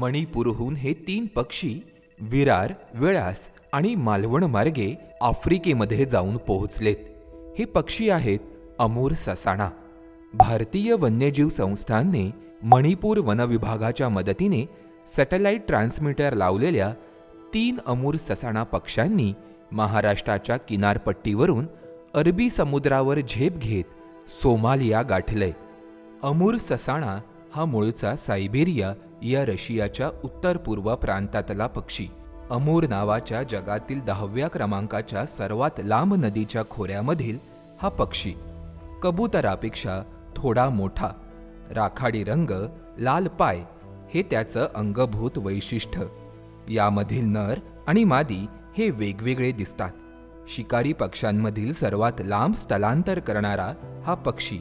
मणिपूरहून हे तीन पक्षी विरार वेळास आणि मालवण मार्गे आफ्रिकेमध्ये जाऊन पोहोचलेत. हे पक्षी आहेत अमूर ससाणा. भारतीय वन्यजीव संस्थांने मणिपूर वनविभागाच्या मदतीने सॅटेलाइट ट्रान्समीटर लावलेल्या तीन अमूर ससाणा पक्ष्यांनी महाराष्ट्राच्या किनारपट्टीवरून अरबी समुद्रावर झेप घेत सोमालिया गाठलंय अमूर ससाणा हा मूळचा सायबेरिया या रशियाच्या उत्तर पूर्व प्रांतातला पक्षी. अमूर नावाच्या जगातील दहाव्या क्रमांकाच्या सर्वात लांब नदीच्या खोऱ्यामधील हा पक्षी. कबुतरापेक्षा थोडा मोठा. राखाडी रंग लाल पाय हे त्याचं अंगभूत वैशिष्ट्य. यामधील नर आणि मादी हे वेगवेगळे दिसतात. शिकारी पक्ष्यांमधील सर्वात लांब स्थलांतर करणारा हा पक्षी.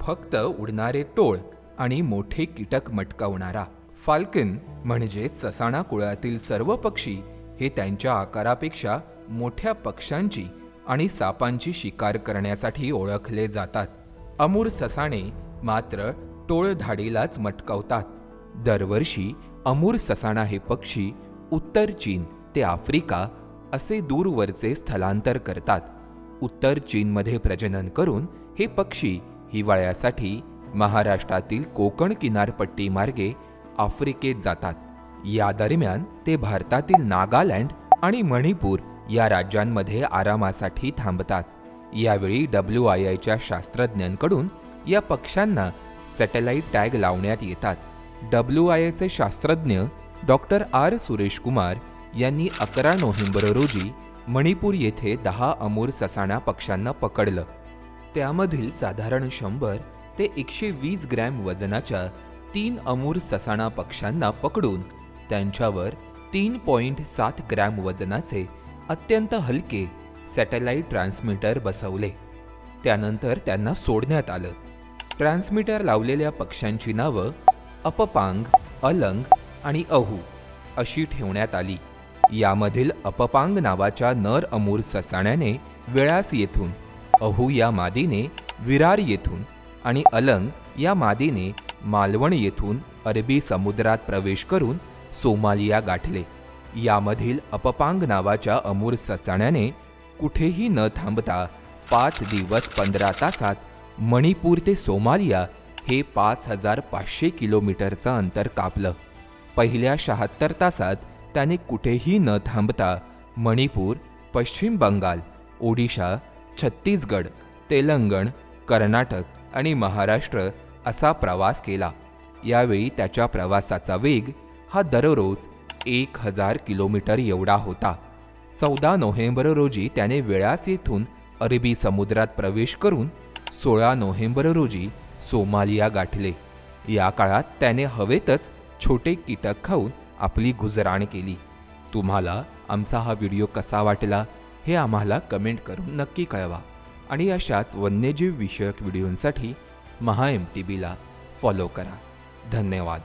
फक्त उडणारे टोळ आणि मोठे कीटक मटकावणारा. फाल्कन म्हणजे ससाणा कुळातील सर्व पक्षी हे त्यांच्या आकारापेक्षा मोठ्या पक्ष्यांची आणि सापांची शिकार करण्यासाठी ओळखले जातात. अमूर ससाणे मात्र टोळधाडीलाच मटकावतात. दरवर्षी अमूर ससाणा हे पक्षी उत्तर चीन ते आफ्रिका असे दूरवरचे स्थलांतर करतात. उत्तर चीनमध्ये प्रजनन करून हे पक्षी हिवाळ्यासाठी महाराष्ट्रातील कोकण किनारपट्टी मार्गे आफ्रिकेत जातात. या दरम्यान ते भारतातील नागालँड आणि मणिपूर या राज्यांमध्ये आरामासाठी थांबतात. यावेळी डब्ल्यू आय आयच्या शास्त्रज्ञांकडून या पक्ष्यांना सॅटेलाइट टॅग लावण्यात येतात. डब्ल्यू आय आयचे शास्त्रज्ञ डॉक्टर आर. सुरेश कुमार यांनी अकरा नोव्हेंबर रोजी मणिपूर येथे दहा अमूर ससाणा पक्ष्यांना पकडलं. त्यामधील साधारण शंभर ते एकशे वीस ग्रॅम वजनाच्या तीन अमूर ससाणा पक्ष्यांना पकडून त्यांच्यावर तीन पॉईंट सात ग्रॅम वजनाचे अत्यंत हलके सॅटेलाइट ट्रान्समीटर बसवले. त्यानंतर त्यांना सोडण्यात आलं. ट्रान्समीटर लावलेल्या पक्ष्यांची नावं अपपांग अलंग आणि अहू अशी ठेवण्यात आली. यामधील अपपांग नावाच्या नर अमूर ससाण्याने वेळास येथून अहू या मादीने विरार येथून आणि अलंग या मादीने मालवण येथून अरबी समुद्रात प्रवेश करून सोमालिया गाठले. यामधील अपपांग नावाच्या अमूर ससाण्याने कुठेही न थांबता पाच दिवस पंधरा तासात मणिपूर ते सोमालिया हे पाच हजार पाचशे किलोमीटरचं अंतर कापलं. पहिल्या शहात्तर तासात त्याने कुठेही न थांबता मणिपूर पश्चिम बंगाल ओडिशा छत्तीसगड तेलंगण कर्नाटक आणि महाराष्ट्र असा प्रवास केला. यावेळी त्याच्या प्रवासाचा वेग हा दररोज एक हजार किलोमीटर एवढा होता. चौदा नोव्हेंबर रोजी त्याने वेळास येथून अरबी समुद्रात प्रवेश करून सोळा नोव्हेंबर रोजी सोमालिया गाठले. या काळात त्याने हवेतच छोटे कीटक खाऊन आपली गुजराण केली. तुम्हाला आमचा हा व्हिडिओ कसा वाटला हे आम्हाला कमेंट करून नक्की कळवा. आणि अशाच वन्यजीव विषयक व्हिडिओंसाठी महा एम टी बीला फॉलो करा. धन्यवाद.